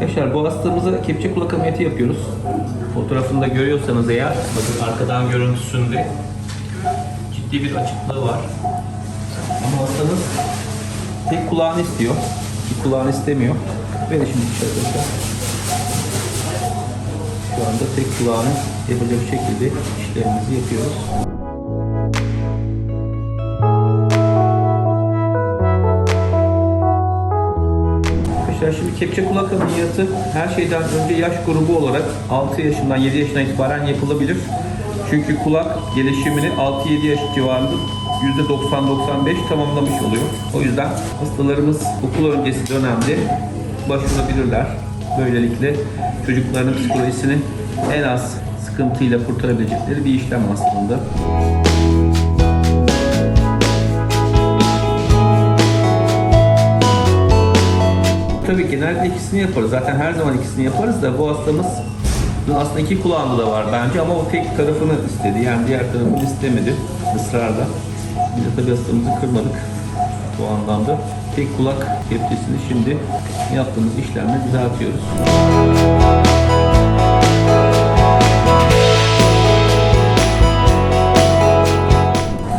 Yaşar bu hastamıza kepçe kulak ameliyatı yapıyoruz. Fotoğrafında görüyorsanız eğer, bakın arkadan görüntüsünde ciddi bir açıklığı var. Ama hastanız tek kulağını istiyor, iki kulağını istemiyor. Verin şimdi dışarı arkadaşlar. Şu anda tek kulağını yapacak şekilde işlemimizi yapıyoruz. Arkadaşlar şimdi kepçe kulak ameliyatı her şeyden önce yaş grubu olarak 6 yaşından 7 yaşından itibaren yapılabilir. Çünkü kulak gelişimini 6-7 yaş civarında %90-95 tamamlamış oluyor. O yüzden hastalarımız okul öncesi dönemde başvurabilirler. Böylelikle çocukların psikolojisini en az sıkıntıyla kurtarabilecekleri bir işlem aslında. Tabii genelde ikisini yaparız. Zaten her zaman ikisini yaparız da bu hastamız aslında iki kulağında da var bence ama o tek tarafını istedi. Yani diğer tarafını istemedi ısrarla. Biz de tabii hastamızı kırmadık bu anlamda. Tek kulak kepçesini şimdi yaptığımız işlemle düzeltiyoruz.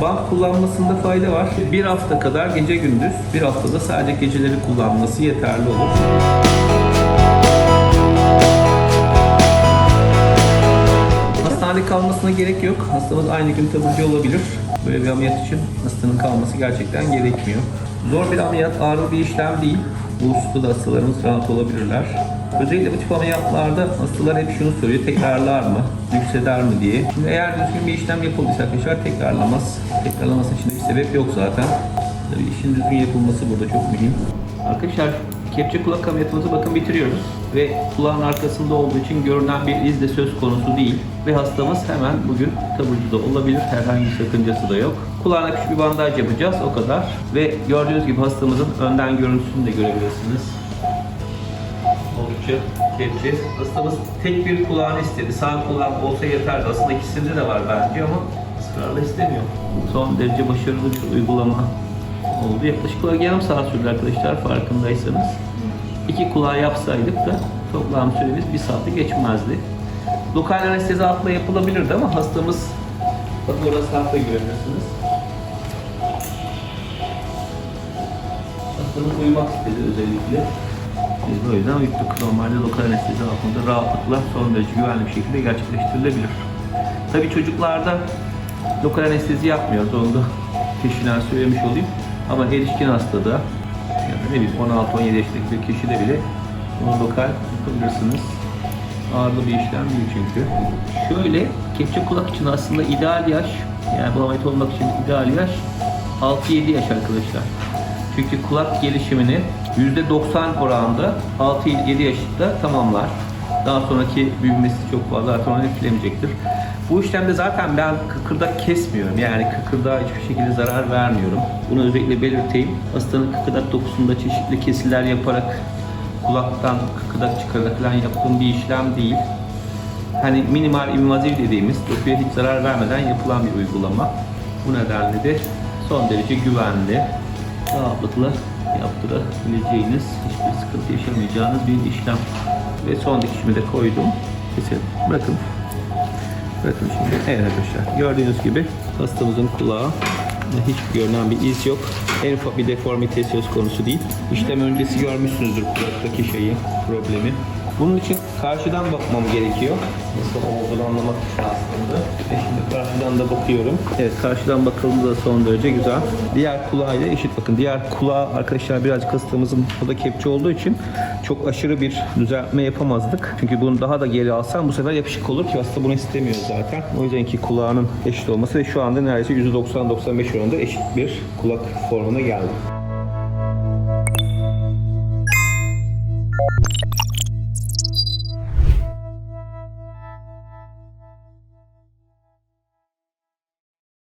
Bant kullanmasında fayda var. Bir hafta kadar gece gündüz, bir haftada sadece geceleri kullanması yeterli olur. Hastanede kalmasına gerek yok. Hastamız aynı gün taburcu olabilir. Böyle bir ameliyat için hastanın kalması gerçekten gerekmiyor. Zor bir ameliyat, ağır bir işlem değil. Bu hususta da hastalarımız rahat olabilirler. Özellikle bu tip ameliyatlarda hastalar hep şunu soruyor, tekrarlar mı, yükseder mi diye. Şimdi eğer düzgün bir işlem yapıldıysa arkadaşlar tekrarlamaz. Tekrarlaması için bir sebep yok zaten. Tabii işin düzgün yapılması burada çok mühim. Arkadaşlar kepçe kulak ameliyatımızı bakın bitiriyoruz. Ve kulağın arkasında olduğu için görünen bir iz de söz konusu değil. Ve hastamız hemen bugün taburcuda olabilir. Herhangi bir sakıncası da yok. Kulağına küçük bir bandaj yapacağız o kadar. Ve gördüğünüz gibi hastamızın önden görüntüsünü de görebilirsiniz. Oldukça kepçe. Hastamız tek bir kulağını istedi. Sağ kulağım olsa yeterdi. Aslında ikisinde de var bence ama ısrarla istemiyor. Son derece başarılı bir uygulama oldu. Yaklaşık olarak yarım saat sürdü arkadaşlar farkındaysanız. İki kulağı yapsaydık da toplam süremiz bir saati geçmezdi. Lokal anestezi altında yapılabilirdi ama hastamız bakın orası altta görüyorsunuz. Hastamız uyumak istedi özellikle. Biz de o yüzden uyuttuk. Normalde lokal anestezi altında rahatlıkla son derece güvenli bir şekilde gerçekleştirilebilir. Tabii çocuklarda lokal anestezi yapmıyoruz. Onu da peşinden söylemiş olayım. Ama erişkin hastada ya da ne bileyim 16-17 yaşındaki bir kişide bile bunu lokal yapabilirsiniz. Ağırlı bir işlem değil çünkü. Şöyle kepçe kulak için aslında ideal yaş yani bu ameliyat olmak için ideal yaş 6-7 yaş arkadaşlar. Çünkü kulak gelişimini %90 oranında 6-7 yaşında tamamlar. Daha sonraki büyümesi çok fazla onu etkilemeyecektir. Bu işlemde zaten ben kıkırdak kesmiyorum. Yani kıkırdağa hiçbir şekilde zarar vermiyorum. Bunu özellikle belirteyim. Hastanın kıkırdak dokusunda çeşitli kesirler yaparak kulaktan kıkırdak çıkararak falan yaptığım bir işlem değil. Hani minimal invaziv dediğimiz dokuya hiç zarar vermeden yapılan bir uygulama. Bu nedenle de son derece güvenli, rahatlıkla yaptırabileceğiniz, hiçbir sıkıntı yaşamayacağınız bir işlem. Ve son dikişimi de koydum. Kesin. Bırakın. Bakın şimdi evet arkadaşlar gördüğünüz gibi hastamızın kulağı hiç görünen bir iz yok. En ufak bir deformite söz konusu değil. İşlem öncesi görmüşsünüzdür kulaktaki şeyi, problemi. Bunun için karşıdan bakmam gerekiyor. Nasıl olduğunu anlamak için aslında. Ve şimdi karşıdan da bakıyorum. Evet karşıdan bakıldığında da son derece güzel. Diğer kulağıyla eşit bakın. Diğer kulağı arkadaşlar birazcık hastamızın o da kepçe olduğu için çok aşırı bir düzeltme yapamazdık. Çünkü bunu daha da geri alsam bu sefer yapışık olur ki hasta bunu istemiyor zaten. O yüzden ki kulağının eşit olması ve şu anda neredeyse %90-95 oranında eşit bir kulak formuna geldi.